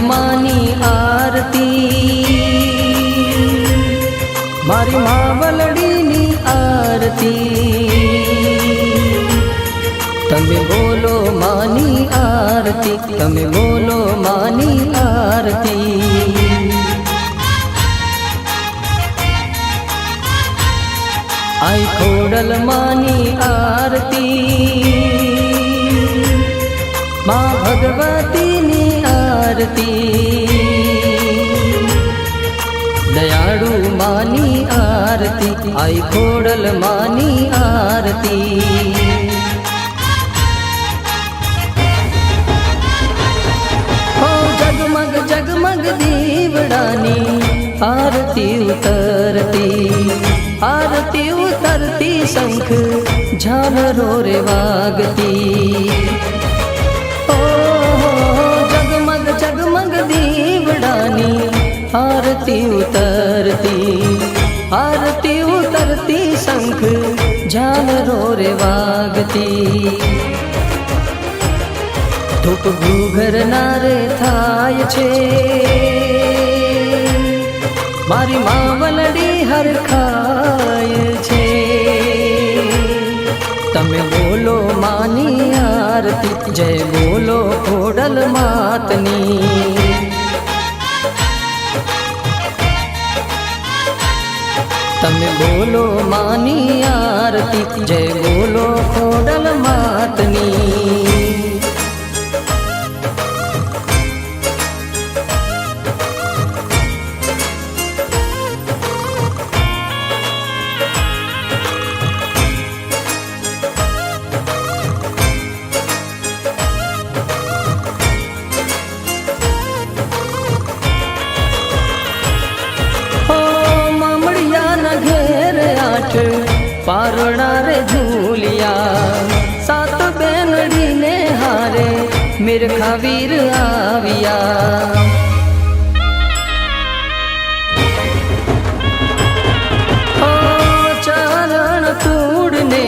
માની આરતી. મારી માવલડીની આરતી. તમે બોલો માની આરતી, તમે બોલો માની આરતી. આઈ ખોડલ માની આરતી. મા ભગવતીની આરતી દયાળુ માની આરતી આઈ ખોડલ માની આરતી જગમગ જગમગ દીવડાની આરતી ઉતરતી આરતી ઉતરતી શંખ ઝાલરો રે વાગતી આરતી ઉતરતી આરતી ઉતરતી શંખ ઝાલરો રે વાગતી ધૂપ ઘૂઘરનારે થાય છે મારી માવલડી હરખાય છે તમે બોલો માની આરતી જય બોલો ખોડલ માતની તમે બોલો માની આરતી જય બોલો ખોડલ માતની. વીર આવ્યા ચરણ કૂડને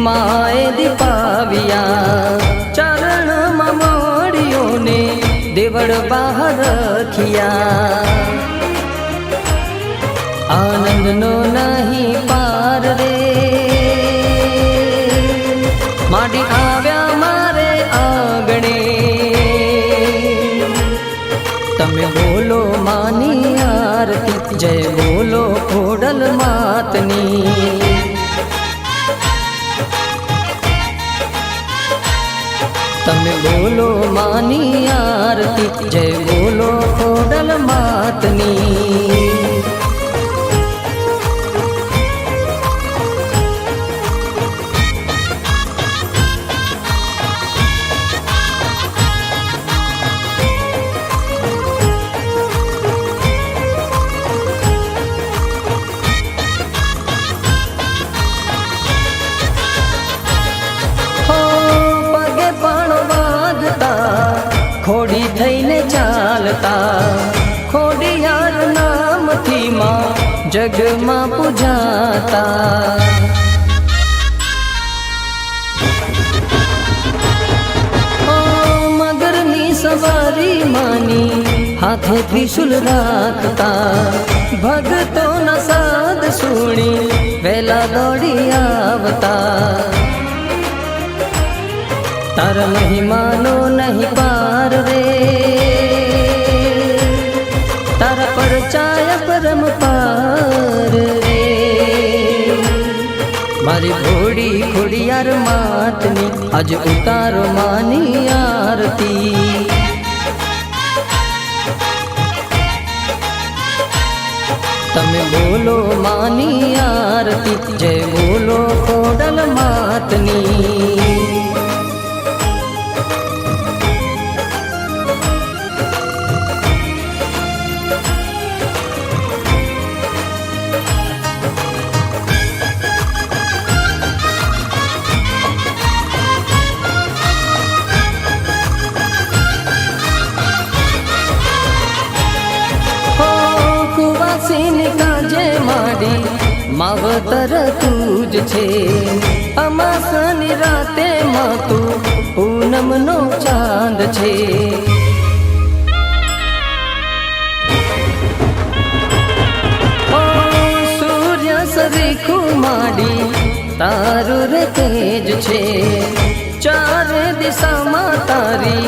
માએ દીપાવ્યા ચરણમાં મળ્યોને દેવળ બહાર રખિયા આનંદનો નહીં પાર રે બોલો માની આરતી જય માં જગમાં પૂજાતા. મગરની સવારી માની હાથે ત્રિશુલ રાખતા. ભગતોના સાદ સુણી, વેલા દોડી આવતા. તારા મહિમાનો નહીં પાર રે પરમ પાર રે. મારી ઘોડી ખોડિયાર માતની, આજ ઉતારો માની આરતી. તમે બોલો માની આરતી, જય મારી માવતર તું જ છે. અમાસની રાતે માં તું પૂનમનો ચાંદ છે. સૂર્ય સરીખું માડી તારું રે તેજ છે. ચારે દિશામાં તારી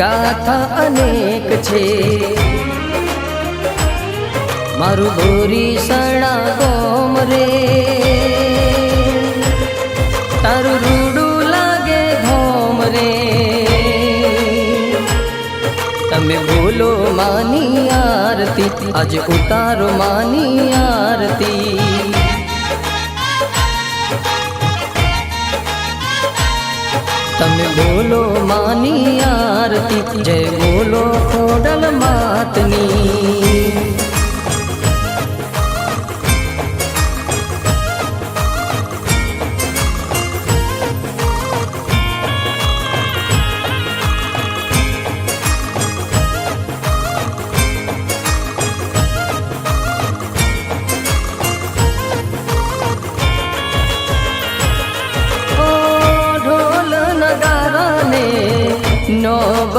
ગાથા અનેક છે. મારું ગોરી સણા ગોમ રે. તારું રૂડું લાગે ઘોમ રે. તમે બોલો માની આરતી, આજે ઉતારો માની આરતી. તમે બોલો માની આરતી જય બોલો ખોડલ માતની.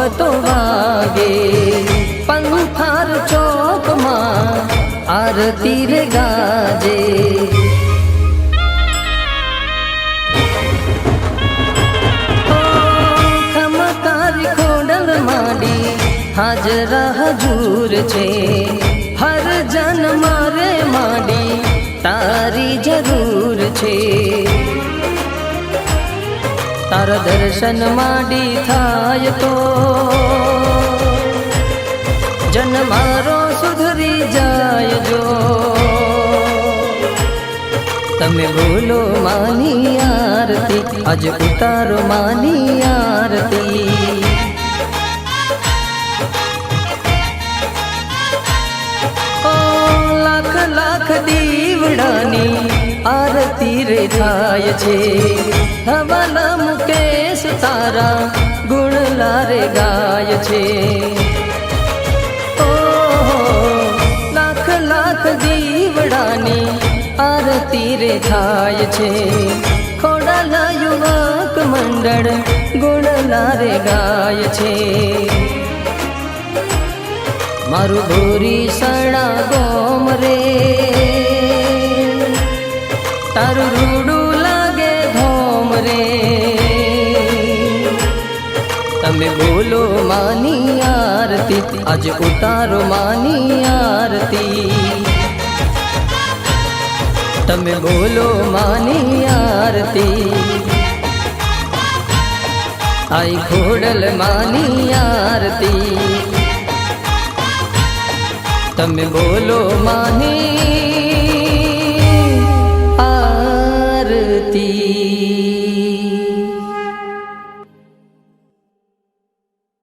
નોબતો વાગે. પંખાર ચોકમાં આરતી રે ગાજે. ખમકારી ખોડલ માંડી હાજરા હજૂર છે. હર જન મારે માંડી તારી જરૂર છે. તારા દર્શન માડી થાય તો. જન મારો સુધરી જાય જો. તમે બોલો માની આરતી, આજ ઉતારો માની આરતી. લાખ લાખ દીવડાની આરતી રે થાય છે. હવાલા મુકેશ તારા, ગુણ લારે ગાય છે. ઓ લાખ લાખ દીવડાની આરતી રે થાય છે. ખોડાલા યુવક મંડળ ગુણ લારે ગાય છે. મારું ગોરી સણા ગોમ રે. તમે બોલો માની આરતી, આજે ઉતારો માની આરતી. તમે બોલો માની આરતી. આઈ ખોડલ માની આરતી. તમે બોલો માની